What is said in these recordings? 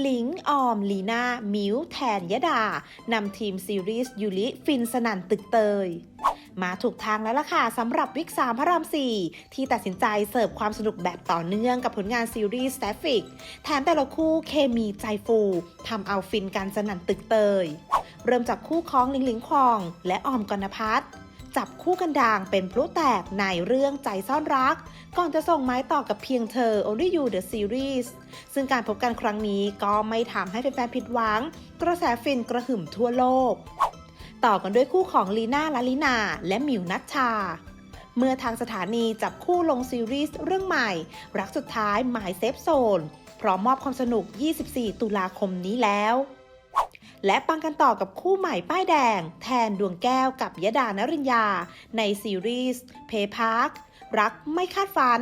หลิง ออม ลีนามิวแทนยดานำทีมซีรีส์ยูริฟินสนันตึกเตย มาถูกทางแล้วล่ะค่ะสำหรับวิกสามพระราม 4 ที่ตัดสินใจเสิร์ฟความสนุกแบบต่อเนื่องกับผลงานซีรีส์ส t ตฟิกแถมแต่ละคู่เคมีใจฟูทำเอาฟินกันสนั่นตึกเตย เริ่มจากคู่ของลิงลิงควอง และออมกนพัฒน์ จับคู่กันด่างเป็นพลุแตกในเรื่องใจซ่อนรัก ก่อนจะส่งไม้ต่อกับเพียงเธอ Only You The Series ซึ่งการพบกันครั้งนี้ก็ไม่ทำให้แฟนๆผิดหวัง กระแสฟินกระหึ่มทั่วโลก ต่อกันด้วยคู่ของลีน่าลาลินา และมิวนัชชาเมื่อทางสถานีจับคู่ลงซีรีส์เรื่องใหม่ รักสุดท้ายหมายเซฟโซน พร้อมมอบความสนุก 24 ตุลาคมนี้แล้ว และปังกันต่อกับคู่ใหม่ป้ายแดง แทนดวงแก้วกับยดานริญญา ในซีรีส์เพย์พาร์ครักไม่คาดฝัน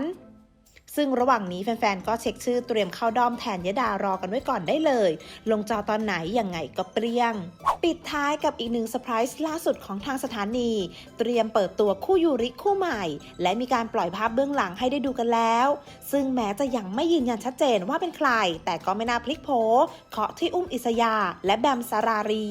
ซึ่งระหว่างนี้แฟนๆ ก็เช็คชื่อเตรียมเข้าด้อมแทนยดารอกันไว้ก่อนได้เลย ลงจอตอนไหนยังไงก็เปรี้ยง ปิดท้ายกับอีกหนึ่งเซอร์ไพรส์ล่าสุดของทางสถานี เตรียมเปิดตัวคู่ยูริคู่ใหม่ และมีการปล่อยภาพเบื้องหลังให้ได้ดูกันแล้ว ซึ่งแม้จะยังไม่ยืนยันชัดเจนว่าเป็นใคร แต่ก็ไม่น่าพลิกโผเคาะที่อุ้มอิสยาและแบมสารารี